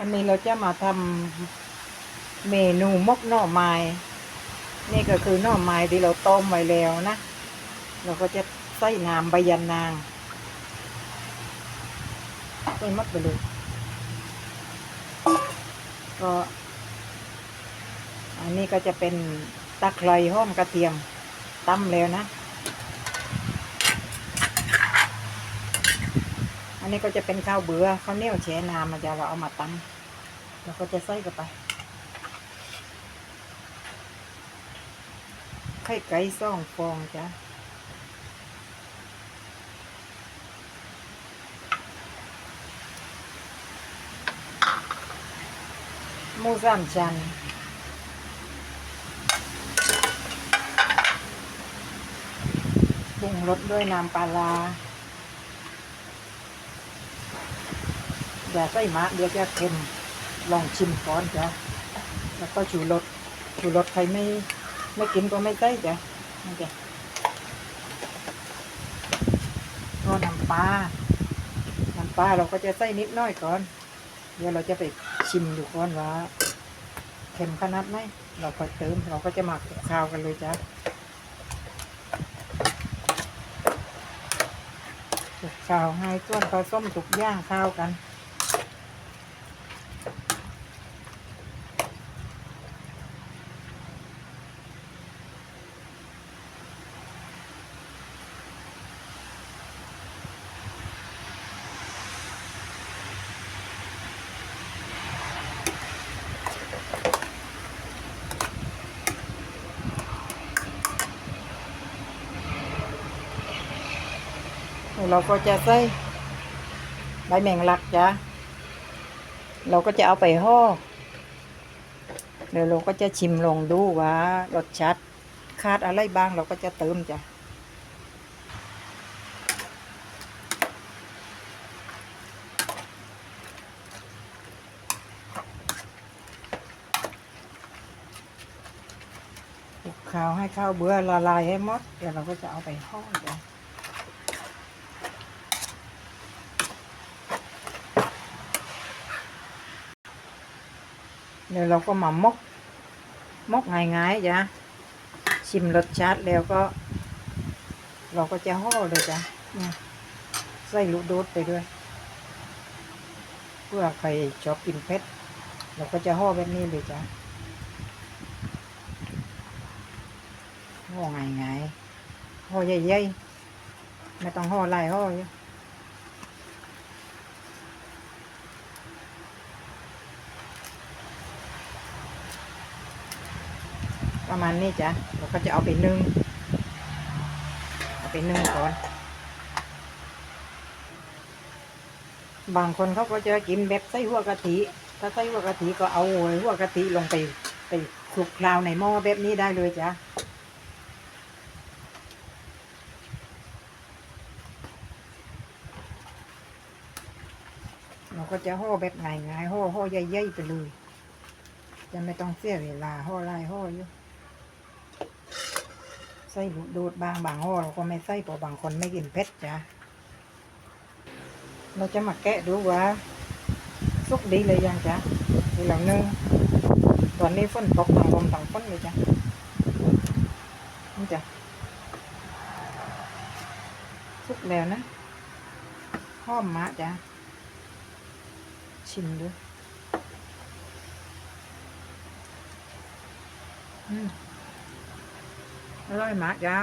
อันนี้เราจะมาทำเมนูมกหน่อไม้ นี่ก็คือหน่อไม้ที่เราต้มไว้แล้วนะ เราก็จะใส่น้ำใบยันนางใส่หมดไปเลยก็อันนี้ก็จะเป็นตะไคร้ห้อมกระเทียมตำแล้วนะ นนี้ก็จะเป็นข้าวเบือข้าวเหนียวแช่น้ำมันจะเราเอามาตำเราก็จะใส่เข้าไปไข่ไก่สองฟองจ้ะหมูสามชั้นปรุงรสด้วยน้ำปลาร้า อย่าใส่มากเดี๋ยวจะเค็มลองชิมก่อนจ้ะแล้วก็ชูรสชูรสใครไม่ไม่กินก็ไม่ใส่จ้ะนี่จ้ะก็น้ำปลาน้ำปลาเราก็จะใส่นิดน้อยก่อน เดี๋ยวเราจะไปชิมดูก่อนว่าเค็มขนาดไหนเราก็เติมเราก็จะหมาคลุกข้าวกันเลยจ้ะจุกข้าวให้ส่วนผสมทุกอย่างข้าวกัน เราก็จะใส่ใบแมงลักจ้ะเราก็จะเอาไปห่อเดี๋ยวเราก็จะชิมลองดูว่ารสชาติขาดอะไรบ้างเราก็จะเติมจ้ะคลุกข้าวให้ข้าวเบื่อละลายให้หมด เดี๋ยวเราก็จะเอาไปห่อจ้ะ เดี๋ยวเราก็มามก มกง่ายๆจ้ะชิมรสชาติแล้วก็ เราก็จะห่อเลยจ้ะใส่ลูกโดดไปด้วย เพื่อใครชอบกินเผ็ดเราก็จะห่อแบบนี้เลยจ้ะห่อง่ายๆห่อใหญ่ๆไม่ต้องห่อลายห่อเยอะ ประมาณนี้จ้ะเราก็จะเอาไปนึ่งเอาไปนึ่งก่อน บางคนเขาก็จะกินแบบใส่หัวกะทิ ถ้าใส่หัวกะทิก็เอาหัวกะทิลงไปไปคลุกคล้าในหม้อแบบนี้ได้เลยจ้ะเราก็จะห่อแบบง่ายๆห่อห่อใหญ่ๆไปเลย จะไม่ต้องเสียเวลาห่อลายห่อเย ใส่ลูกโดดบางบางห่อเราก็ไม่ใส่เพราะบางคนไม่กินเผ็ดจ้ะเราจะมาแกะดูว่าสุกดีเลยยังจ้ะทีหลังนึงตอนนี้ฝนตกต่างลมต่างฝนเลยจ้ะนี่จ้ะสุกแล้วนะหอมมากจ้ะชิมดูอืม อร่อยมากจ้า